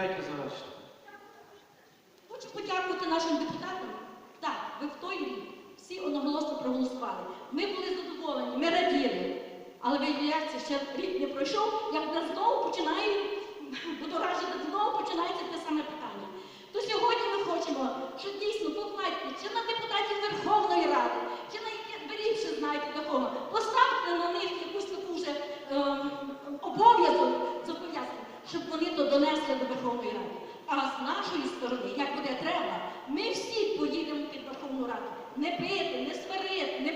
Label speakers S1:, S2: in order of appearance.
S1: Дайте завершити.
S2: Хочу подякувати нашим депутатам. Так, ви в той рік всі одноголосно проголосували. Ми були задоволені, ми раділи. Але виявляється, ще рік не пройшов, як нас знову починає будоражити, знову освіту донесли до Верховної Ради. А з нашої сторони, як буде треба, ми всі поїдемо під Верховну Раду. Не пити, не сварити, не